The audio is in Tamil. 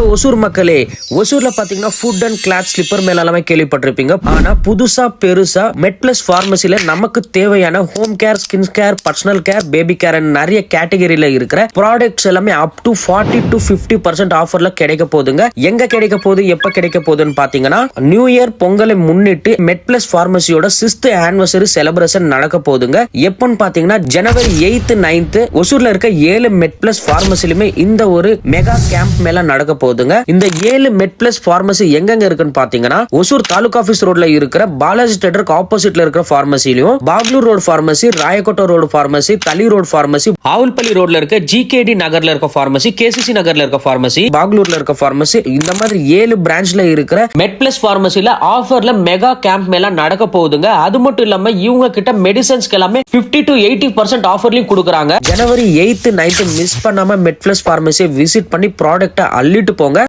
ஹலோ ஒசூர் மக்களே ஒசூர்ல பாத்தீங்கன்னா ஃபுட் அண்ட் கிளாத் ஸ்லிப்பர் மேல எல்லாமே கேள்விப்பட்டிருப்பீங்க. ஆனா புதுசா பெருசா மெட் பிளஸ் பார்மசில நமக்கு தேவையான home care skin care personal care baby care நிறைய கேட்டகரியில இருக்கிற ப்ராடக்ட்ஸ் எல்லாமே up to forty to fifty percent ஆஃபர்ல கிடைக்க போகுதுங்க. எங்க கிடைக்க போகுது எப்ப கிடைக்க போகுதுன்னு பாத்தீங்கன்னா நியூ இயர் பொங்கலை முன்னிட்டு மெட் பிளஸ் ஃபார்மசியோட சிக்ஸ்த் ஆனிவர்சரி செலிப்ரேஷன் நடக்க போகுதுங்க. எப்பன்னு பாத்தீங்கன்னா ஜனவரி எயித்து நைன்த்து ஒசூர்ல இருக்க ஏழு மெட் பிளஸ் பார்மசிலுமே இந்த ஒரு மெகா கேம்ப் மேல நடக்க போகுது. போகுதுங்க. இந்த ஏழு மெட் பிளஸ் பார்மசி எங்கெங்க இருக்குன்னு பாத்தீங்கன்னா ஒசூர் தாலுகா ஆபீஸ் ரோட்ல இருக்கிற பாலாஜி தேட்டருக்கு ஆப்போசிட்ல இருக்கிற பார்மசிலையும் Bagalur road pharmacy Rayakottai road pharmacy Thali road pharmacy Avalapalli ரோட்ல இருக்க ஜிகேடி நகர்ல இருக்க பார்மசி கேசிசி நகர்ல இருக்க பார்மசி பாக்லூர்ல இருக்க பார்மசி இந்த மாதிரி ஏழு பிரான்ச்ல இருக்கிற மெட் பிளஸ் பார்மசில ஆஃபர்ல மெகா கேம்ப் மேல நடக்க போகுதுங்க. அது மட்டும் இல்லாம இவங்க கிட்ட மெடிசன்ஸ்க்கு எல்லாமே 50 டு எயிட்டி பர்சன்ட் ஆஃபர்லயும் கொடுக்குறாங்க. ஜனவரி எயித்து நைன்த் மிஸ் பண்ணாம மெட் பிளஸ் பார்மசியை விசிட் பண்ணி ப்ராடக்ட்டை அள்ளிட்டு போங்க